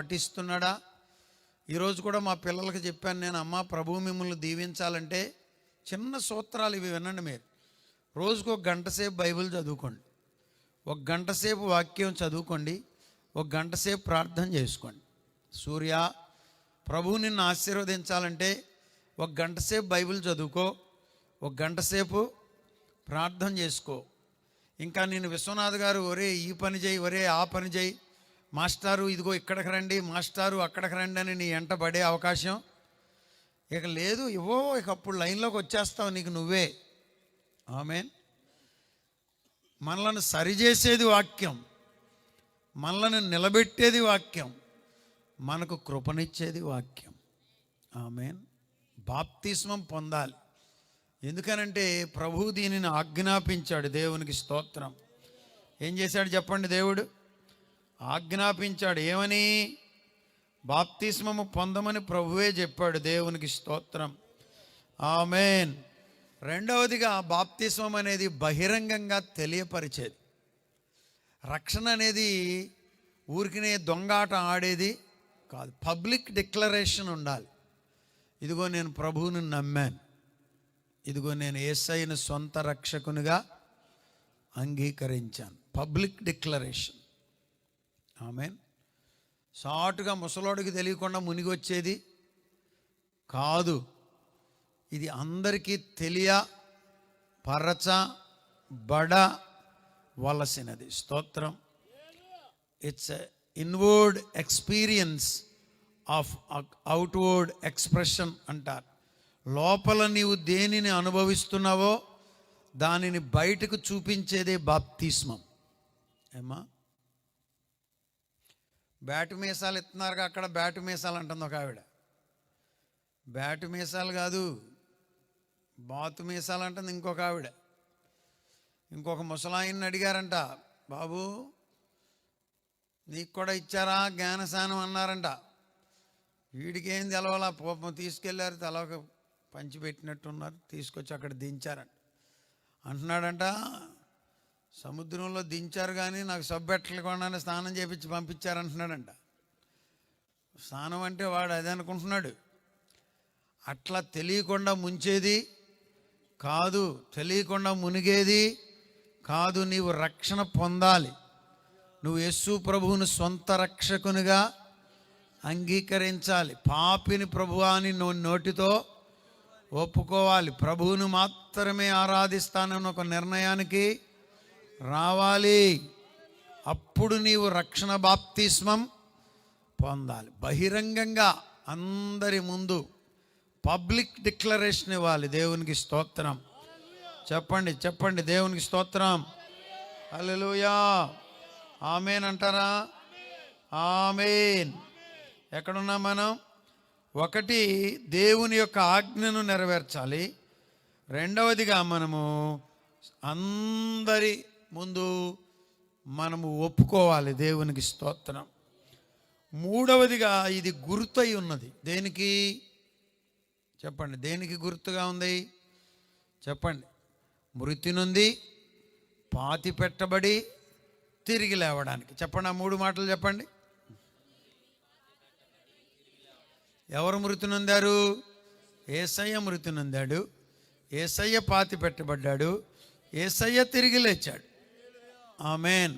పఠిస్తున్నాడా ఈరోజు కూడా మా పిల్లలకి చెప్పాను నేను అమ్మ ప్రభు మిమ్మల్ని దీవించాలంటే చిన్న సూత్రాలు ఇవి వినండి మీరు. రోజుకు ఒక గంట సేపు బైబిల్ చదువుకోండి. ఒక గంట సేపు వాక్యం చదువుకోండి. ఒక గంట సేపు ప్రార్థన చేసుకోండి. సూర్య ప్రభువు నిన్ను ఆశీర్వదించాలంటే ఒక గంట సేపు బైబిల్ చదువుకో. ఒక గంట సేపు ప్రార్థన చేసుకో. ఇంకా నేను విశ్వనాథ్ గారు ఒరే ఈ పని చేయి ఒరే ఆ పని చేయి. మాస్టారు ఇదిగో ఇక్కడికి రండి మాస్టారు అక్కడికి రండి అని నీ ఎంట పడే అవకాశం. ఇక లేదు ఇవో ఇక అప్పుడు లైన్లోకి వచ్చేస్తావు నీకు నువ్వే. ఆమెన్. మనలను సరిచేసేది వాక్యం. మనలను నిలబెట్టేది వాక్యం. మనకు కృపనిచ్చేది వాక్యం. ఆమెన్. బాప్తిస్మం పొందాలి. ఎందుకనంటే ప్రభు దీనిని ఆజ్ఞాపించాడు దేవునికి స్తోత్రం. ఏం చేశాడు చెప్పండి దేవుడు? ఆజ్ఞాపించాడు. ఏమని? బాప్తిస్మము పొందమని ప్రభువే చెప్పాడు దేవునికి స్తోత్రం. ఆమెన్. రెండవదిగా బాప్తిస్మం అనేది బహిరంగంగా తెలియపరిచేది. రక్షణ అనేది ఊరికినే దొంగాట ఆడేది కాదు. పబ్లిక్ డిక్లరేషన్ ఉండాలి. ఇదిగో నేను ప్రభువుని నమ్మాను. ఇదిగో నేను ఏసైన సొంత రక్షకునిగా అంగీకరించాను. Public declaration. ఆమెన్. సాటుగా ముసలోడికి తెలియకుండా మునిగొచ్చేది కాదు. ఇది అందరికీ తెలియ పరచ బడ వలసినది. స్తోత్రం. It's inward experience of outward expression అంటారు. లోపల నీవు దేనిని అనుభవిస్తున్నావో దానిని బయటకు చూపించేదే బాప్తిస్మం. ఏమా బ్యాటు మీసాలు ఇస్తున్నారుగా అక్కడ బ్యాటు మీసాలు అంటుంది ఒక ఆవిడ. బ్యాటు మీసాలు కాదు బాతు మీసాలు అంటుంది ఇంకొక ఆవిడ. ఇంకొక ముసలాయన్ని అడిగారంట బాబు నీకు కూడా ఇచ్చారా? జ్ఞానసానం అన్నారంట. వీడికేం తెలవాలా? పాపం తీసుకెళ్ళారు తెలవక పంచిపెట్టినట్టున్నారు తీసుకొచ్చి అక్కడ దించారంట. అంటున్నాడంట సముద్రంలో దించారు కానీ నాకు సబ్బెట్టలకుండానే స్నానం చేపించి పంపించారంటున్నాడంట. స్నానం అంటే వాడు అదే అనుకుంటున్నాడు. అట్లా తెలియకుండా ముంచేది కాదు తెలియకుండా మునిగేది కాదు నీవు రక్షణ పొందాలి. నువ్వు యస్సు ప్రభువును సొంత రక్షకునిగా అంగీకరించాలి. పాపిని ప్రభువాని నువ్వు నోటితో ఒప్పుకోవాలి. ప్రభువును మాత్రమే ఆరాధిస్తానన్న ఒక నిర్ణయానికి రావాలి. అప్పుడు నీవు రక్షణ బాప్తిస్మం పొందాలి. బహిరంగంగా అందరి ముందు పబ్లిక్ డిక్లరేషన్ ఇవ్వాలి. దేవునికి స్తోత్రం. చెప్పండి చెప్పండి. దేవునికి స్తోత్రం. హల్లెలూయా. ఆమెన్ అంటారా? ఆమెన్. ఎక్కడున్నాం మనం? ఒకటి దేవుని యొక్క ఆజ్ఞను నెరవేర్చాలి. రెండవదిగా మనము అందరి ముందు మనము ఒప్పుకోవాలి దేవునికి స్తోత్రం. మూడవదిగా ఇది గుర్తయి ఉన్నది. దేనికి? చెప్పండి. దేనికి గుర్తుగా ఉంది? చెప్పండి. మృతి నుండి పాతి పెట్టబడి తిరిగి లేవడానికి. చెప్పండి ఆ మూడు మాటలు చెప్పండి. ఎవరు మృతి నొందారు? ఏసయ్య మృతి నొందాడు. ఏసయ్య పాతి పెట్టబడ్డాడు. ఏసయ్య తిరిగి లేచాడు. ఆమెన్